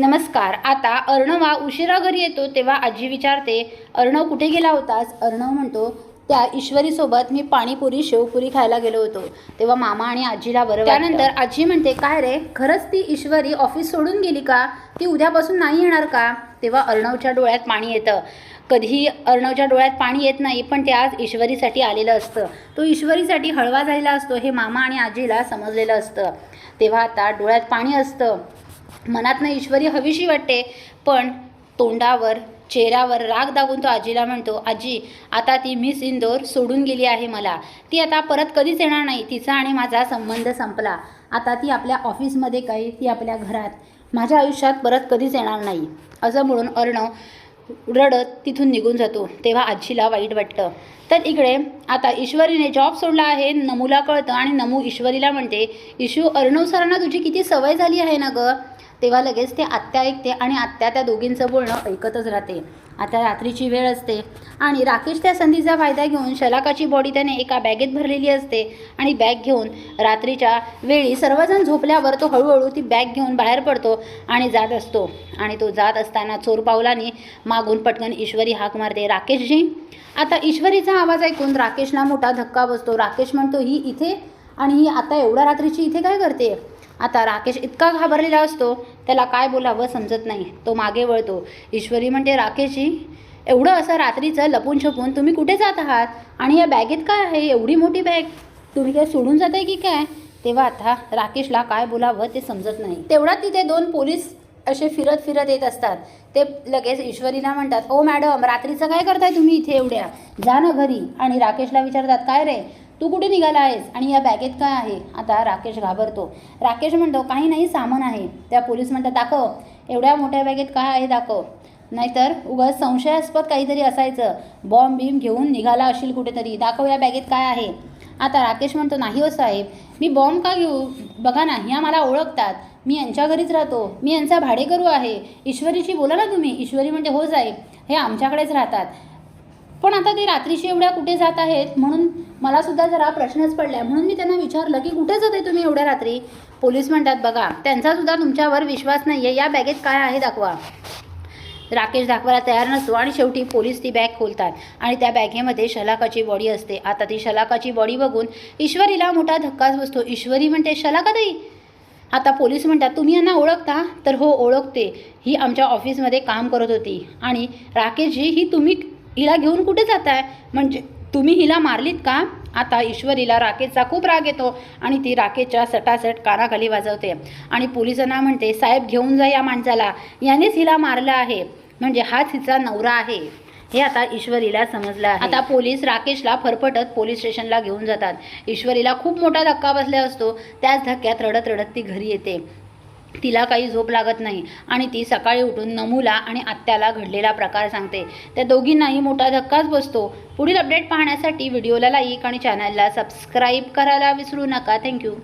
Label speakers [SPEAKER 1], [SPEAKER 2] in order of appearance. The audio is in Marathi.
[SPEAKER 1] नमस्कार आता अर्णवा उशिरा घरी येतो तेव्हा आजी विचारते अर्णव कुठे गेला होतास? अर्णव म्हणतो त्या ईश्वरीसोबत मी पाणीपुरी शेवपुरी खायला गेलो होतो. तेव्हा मामा आणि आजीला बरं त्यानंतर आजी म्हणते काय रे खरंच ती ईश्वरी ऑफिस सोडून गेली का? ती उद्यापासून नाही येणार का? तेव्हा अर्णवच्या डोळ्यात पाणी येतं. कधीही अर्णवच्या डोळ्यात पाणी येत नाही पण ते आज ईश्वरीसाठी आलेलं असतं. तो ईश्वरीसाठी हळवा झालेला असतो हे मामा आणि आजीला समजलेलं असतं. तेव्हा आता डोळ्यात पाणी असतं. मनातनं ईश्वरी हवीशी वाटते पण तोंडावर चेहऱ्यावर राग दागून तो आजीला म्हणतो आजी आता ती मिस इंदोर सोडून गेली आहे मला. ती आता परत कधीच येणार नाही. तिचा आणि माझा संबंध संपला. आता ती आपल्या ऑफिसमध्ये काही ती आपल्या घरात. माझ्या आयुष्यात परत कधीच येणार नाही. असं म्हणून अर्णव रडत तिथून निघून जातो तेव्हा आजीला वाईट वाटतं. तर इकडे आता ईश्वरीने जॉब सोडला आहे नमूला कळतं आणि नमू ईश्वरीला म्हणते इशू अर्णव सरांना तुझी किती सवय झाली आहे ना गं? तेव्हा लगेच ते आत्या ऐकते आणि आत्या त्या दोघींचं बोलणं ऐकतच राहते. आता रात्रीची वेळ असते. आणि राकेश त्या संधीचा फायदा घेऊन शलाकाची बॉडी त्याने एका बॅगेत भरलेली असते. आणि बॅग घेऊन रात्रीच्या वेळी सर्वजण झोपल्यावर तो हळूहळू ती बॅग घेऊन बाहेर पडतो आणि जात असतो. आणि तो जात असताना चोर पावलाने मागून पटकन ईश्वरी हाक मारते. राकेशजी आता ईश्वरीचा आवाज ऐकून राकेशला मोठा धक्का बसतो. राकेश म्हणतो ही इथे आणि ही आता एवढ्या रात्रीची इथे काय करते? आता राकेश इतका घाबरलेला असतो त्याला काय बोलावं समजत नाही. तो मागे वळतो. ईश्वरी म्हणते राकेशजी एवढं असं रात्रीचं लपून छपून तुम्ही कुठे जात आहात? आणि या बॅगेत काय आहे? एवढी मोठी बॅग? तुम्ही काय सोडून जाताय की काय? तेव्हा आता राकेशला काय बोलावं ते समजत नाही. तेवढ्यात तिथे दोन पोलीस असे फिरत फिरत येत असतात. ते लगेच ईश्वरीला म्हणतात हो मॅडम रात्रीचं काय करताय तुम्ही इथे एवढ्या? जा ना घरी. आणि राकेशला विचारतात काय रे? तू कुठे निघाला आहेस? आणि या बॅगेत काय आहे? आता राकेश घाबरतो. राकेश म्हणतो काही नाही सामान आहे. त्या पोलीस म्हणतात दाखव एवढ्या मोठ्या बॅगेत काय आहे दाखव. नाहीतर उगाच संशयास्पद काहीतरी असायचं. बॉम्ब बीम घेऊन निघाला असेल कुठेतरी. दाखव या बॅगेत काय आहे. आता राकेश म्हणतो नाही हो साहेब. मी बॉम्ब का घेऊ? बघा ना ह्या मला ओळखतात. मी यांच्या घरीच राहतो. मी यांचा भाडेकरू आहे. ईश्वरीशी बोला ना तुम्ही. ईश्वरी म्हणते हो साहेब. हे आमच्याकडेच राहतात. पण आता ते रात्रीशी एवढ्या कुठे जात आहेत? म्हणून मला सुद्धा जरा प्रश्नच पडला म्हणून मी त्यांना विचारलं की कुठे जाते तुम्ही एवढ्या रात्री? पोलीस म्हणतात बघा त्यांचा सुद्धा तुमच्यावर विश्वास नाही आहे या बॅगेत काय आहे दाखवा. राकेश दाखवायला तयार नसतो आणि शेवटी पोलीस ती बॅग खोलतात आणि त्या बॅगेमध्ये शलाकाची बॉडी असते. आता ती शलाकाची बॉडी बघून ईश्वरीला मोठा धक्काच बसतो. ईश्वरी म्हणते शलाकाताई आता पोलीस म्हणतात तुम्ही यांना ओळखता? तर हो ओळखते. ही आमच्या ऑफिसमध्ये काम करत होती. आणि राकेशजी ही तुम्ही हिला घेऊन कुठे जाताय? म्हणजे तुम्ही हिला मारलीत का? आता ईश्वरीला राकेशचा खूप राग येतो आणि ती राकेशच्या सटासट कानाखाली वाजवते. आणि पोलिसांना म्हणते साहेब घेऊन जा या माणसाला. यानेच हिला मारलं आहे. म्हणजे हाच हिचा नवरा आहे. हे आता ईश्वरीला समजलं आहे. आता पोलीस राकेशला फरफटत पोलीस स्टेशनला घेऊन जातात. ईश्वरीला खूप मोठा धक्का बसला असतो. त्याच धक्क्यात रडत रडत ती घरी येते. तिला काही झोप लागत नाही आणि ती सकाळी उठून नमूला आणि आत्याला घडलेला प्रकार सांगते. त्या दोघींनाही मोठा धक्काच बसतो. पुढील अपडेट पाहण्यासाठी व्हिडिओला लाईक आणि चॅनलला सबस्क्राईब करायला विसरू नका. थँक्यू